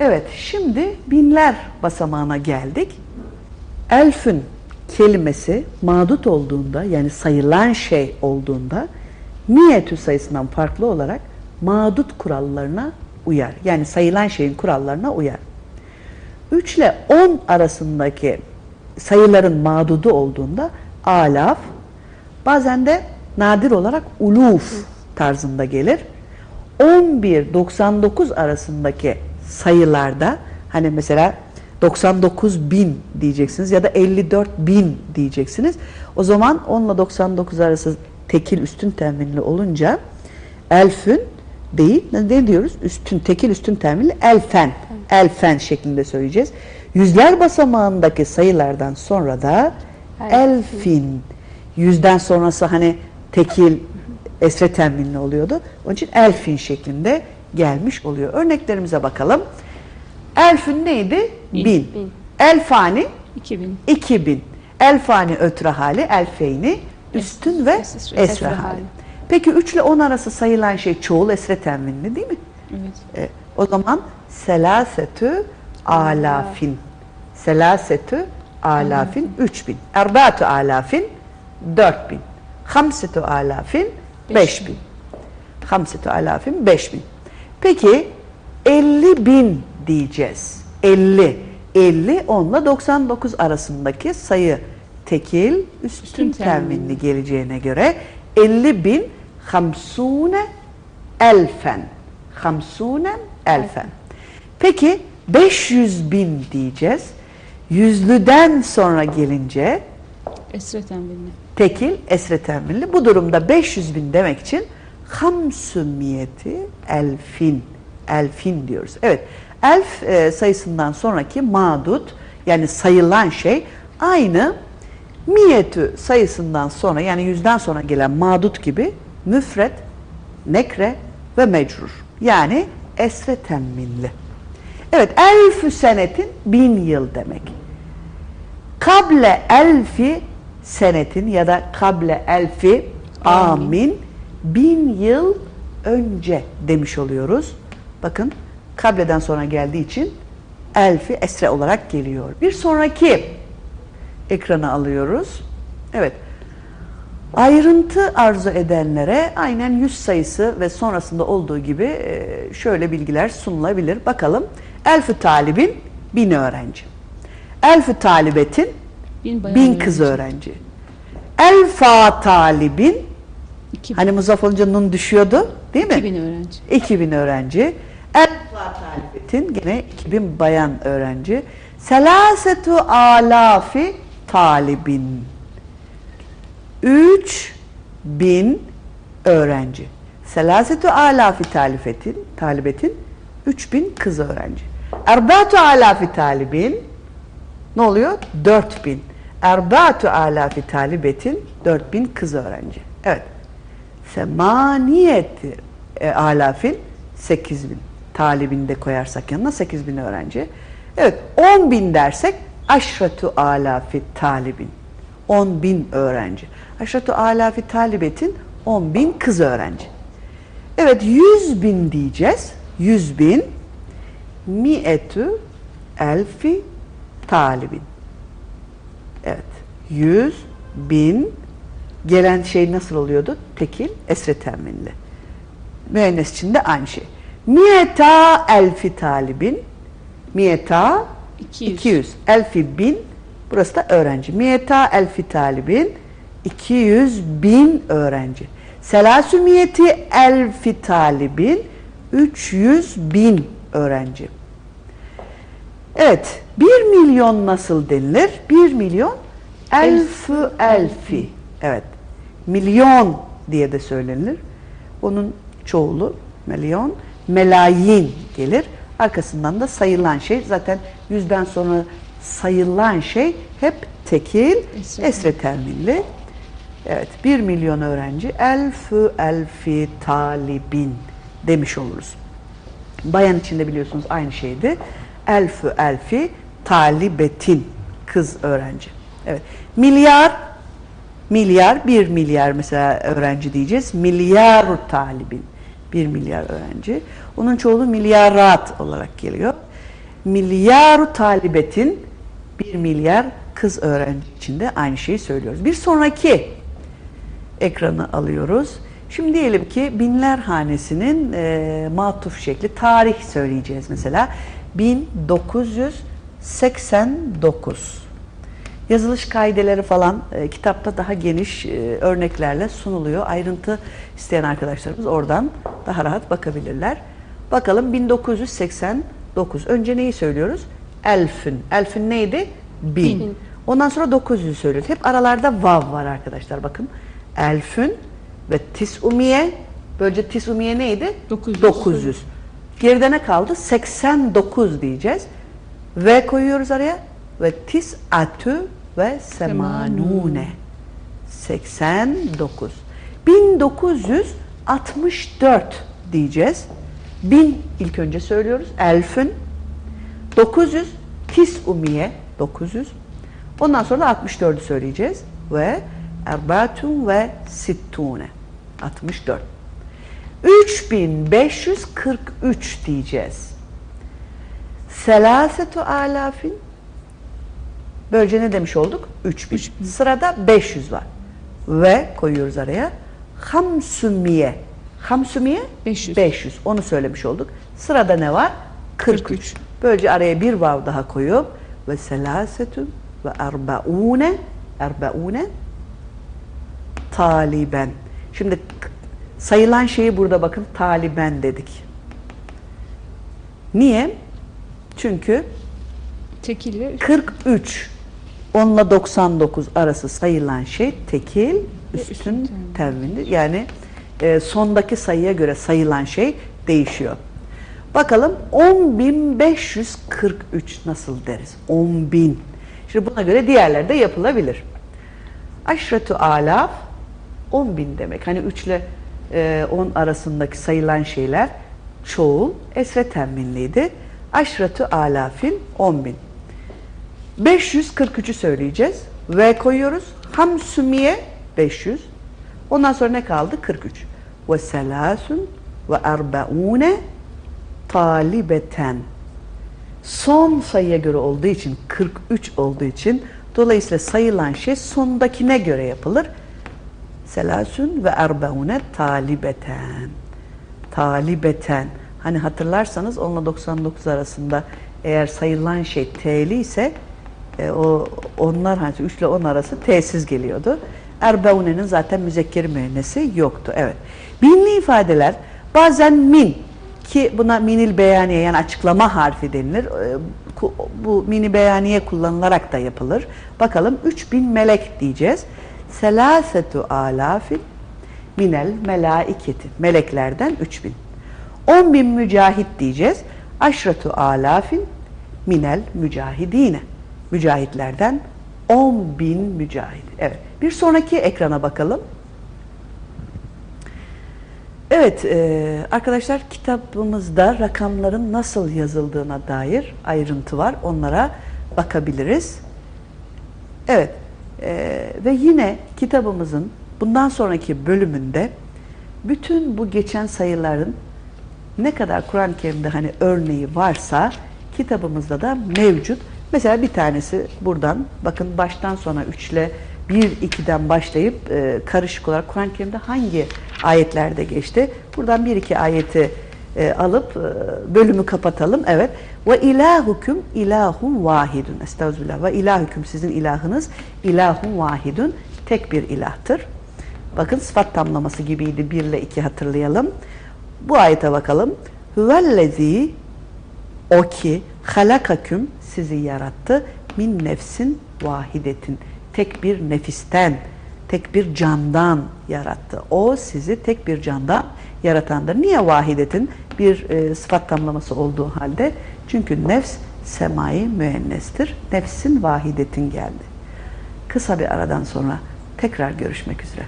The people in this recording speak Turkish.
Evet, şimdi binler basamağına geldik. Elfün kelimesi madut olduğunda yani sayılan şey olduğunda niyetü sayısından farklı olarak madut kurallarına uyar. Yani sayılan şeyin kurallarına uyar. 3 ile 10 arasındaki sayıların madudu olduğunda alaf, bazen de nadir olarak uluf tarzında gelir. 11-99 arasındaki sayılarda hani mesela 99 bin diyeceksiniz ya da 54 bin diyeceksiniz. O zaman 10 ile 99 arası tekil üstün teminli olunca elfün değil ne diyoruz? Üstün tekil üstün teminli elfen. Elfen şeklinde söyleyeceğiz. Yüzler basamağındaki sayılardan sonra da elfin. Yüzden sonrası hani tekil esre teminli oluyordu. Onun için elfin şeklinde gelmiş oluyor. Örneklerimize bakalım. Elfin neydi? Bin. Bin. Elfani 2000. 2000. Elfani ötre hali, elfeyni üstün ve esre- esre hali. Peki 3 ile 10 arası sayılan şey çoğul esre teminli değil mi? Evet. E, o zaman selasetü alafin. Selasetü alafin 3000. Erbatü alafin 4000. Hamsetü alafin 5000. Hamsetü alafin 5000. Peki 50 bin diyeceğiz. 50. 50 10 ile 99 arasındaki sayı tekil üstün Üstün teminli teminli. geleceğine göre 50 bin hamsune elfen. Hamsune elfen. Peki 500 bin diyeceğiz. Yüzlüden sonra gelince Esre tembilli. tekil esre teminli. Bu durumda 500 bin demek için hamsumiyeti elfin. Elfin diyoruz. Evet. Elf e, sayısından sonraki madut yani sayılan şey aynı miyetü sayısından sonra yani yüzden sonra gelen madut gibi müfret, nekre ve mecrur. Yani esre temminli. Evet, elfü senetin bin yıl demek. Kable elfi senetin ya da kable elfi amin bin yıl önce demiş oluyoruz. Bakın kableden sonra geldiği için elfi esre olarak geliyor. Bir sonraki ekrana alıyoruz. Evet. Ayrıntı arzu edenlere aynen yüz sayısı ve sonrasında olduğu gibi e, şöyle bilgiler sunulabilir. Bakalım. Elfi talibin bin öğrenci. Elfi talibetin Bin bin kız öğrenci. Elfa talibin 2000. hani muzaf olunca nun düşüyordu değil mi? 2000 öğrenci. 2000 öğrenci. Elfa talibetin gene 2000 bayan öğrenci. Selasetu alafi talibin. 3000 öğrenci. Selasetu alafi talifetin, talibetin 3000 kız öğrenci. Erbatu alafi talibin ne oluyor? 4000. Erbatu alafi talibetin 4000 kız öğrenci. Evet. Semaniyeti e, alafin 8000. Talibini de koyarsak yanına 8000 öğrenci. Evet 10 bin dersek aşratu alafi talibin. 10 bin öğrenci. Aşratu alafi talibetin 10 bin kız öğrenci. Evet 100 bin diyeceğiz. 100 bin mietü elfi talibin. Evet. 100 bin gelen şey nasıl oluyordu? Tekil esre teminli. Müennes için de aynı şey. Miyeta elfi talibin. Miyeta 200. 200. Elfi bin. Burası da öğrenci. Miyeta elfi talibin. 200 bin öğrenci. Selasümiyeti elfi talibin. 300 bin öğrenci. Evet. 1 milyon nasıl denilir? 1 milyon elfü elfi. Evet. Milyon diye de söylenir. Onun çoğulu milyon, melayin gelir. Arkasından da sayılan şey zaten yüzden sonra sayılan şey hep tekil, Esre. esre terminli. Evet, 1 milyon öğrenci elfü elfi talibin demiş oluruz. Bayan içinde biliyorsunuz aynı şeydi. Elfü elfi talibetin kız öğrenci. Evet. Milyar milyar bir milyar mesela öğrenci diyeceğiz. Milyar talibin bir milyar öğrenci. Onun çoğulu milyarat olarak geliyor. milyaru talibetin 1 milyar kız öğrenci için de aynı şeyi söylüyoruz. Bir sonraki ekranı alıyoruz. Şimdi diyelim ki binler hanesinin e, matuf şekli tarih söyleyeceğiz mesela. 1989. Yazılış kaideleri falan e, kitapta daha geniş e, örneklerle sunuluyor. Ayrıntı isteyen arkadaşlarımız oradan daha rahat bakabilirler. Bakalım 1989. Önce neyi söylüyoruz? Elfin. Elfin neydi? Bin. Bin. Ondan sonra 900 söylüyoruz. Hep aralarda vav var arkadaşlar bakın. Elfün ve tisumiye. Böylece tisumiye neydi? 900. 900. Geride ne kaldı? 89 diyeceğiz. Ve koyuyoruz araya. Ve tis'atü ve semanune. 89. 1964 diyeceğiz. 1000 ilk önce söylüyoruz. Elfün. 900 tisumiye 900. Ondan sonra da 64'ü söyleyeceğiz. Ve erbatun ve sittune 64. 3543 diyeceğiz. Selasetu alafin Böylece ne demiş olduk? 3000. Üç bin. Sırada 500 var. Ve koyuyoruz araya hamsumiye. Hamsumiye 500. 500. Onu söylemiş olduk. Sırada ne var? 43. 43. Böylece araya bir vav daha koyup ve selasetun ve erbaune erbaune taliben. Şimdi sayılan şeyi burada bakın taliben dedik. Niye? Çünkü Tekil ve 43 onla 99 arası sayılan şey tekil üstün tevvindir. Yani e, sondaki sayıya göre sayılan şey değişiyor. Bakalım 10.543 nasıl deriz? 10.000. Şimdi buna göre diğerleri de yapılabilir. Aşretu alaf 10.000 demek. Hani 3 ile e, 10 arasındaki sayılan şeyler çoğul esre temminliydi. Aşretu alafin 10.000. 543'ü söyleyeceğiz. V koyuyoruz. Hamsumiye 500. Ondan sonra ne kaldı? 43. Ve selasun ve erbaune talibeten. Son sayıya göre olduğu için 43 olduğu için dolayısıyla sayılan şey sondakine göre yapılır. Selasun ve erbaune talibeten. Talibeten. Hani hatırlarsanız 10 ile 99 arasında eğer sayılan şey T'li ise e, o onlar hani 3 ile 10 arası T'siz geliyordu. Erbeune'nin zaten müzekkeri müennesi yoktu. Evet. Binli ifadeler bazen min ki buna minil beyaniye yani açıklama harfi denilir. E, Bu mini beyaniye kullanılarak da yapılır. Bakalım 3000 melek diyeceğiz. Selasetu alafin minel melaiketi. Meleklerden 3000. 10 bin mücahit diyeceğiz. Aşratu alafin minel mücahidine. Mücahitlerden 10 bin mücahit. Evet. Bir sonraki ekrana bakalım. Evet e, arkadaşlar kitabımızda rakamların nasıl yazıldığına dair ayrıntı var. Onlara bakabiliriz. Evet e, ve yine kitabımızın bundan sonraki bölümünde bütün bu geçen sayıların ne kadar Kur'an-ı Kerim'de hani örneği varsa kitabımızda da mevcut. Mesela bir tanesi buradan bakın baştan sona 3 ile 1 2'den başlayıp e, karışık olarak Kur'an-ı Kerim'de hangi ayetlerde geçti? Buradan bir iki ayeti e, alıp e, bölümü kapatalım. Evet. Ve ilahukum ilahun vahidun. Estağfirullah. Ve ilahukum sizin ilahınız ilahun vahidun. Tek bir ilahtır. Bakın sıfat tamlaması gibiydi. 1 ile 2 hatırlayalım. Bu ayete bakalım. Huvellezî o ki halakaküm sizi yarattı min nefsin vahidetin. Tek bir nefisten, tek bir candan yarattı. O sizi tek bir candan yaratandır. Niye vahidetin bir e, sıfat tamlaması olduğu halde? Çünkü nefs semai müennestir. Nefsin vahidetin geldi. Kısa bir aradan sonra tekrar görüşmek üzere.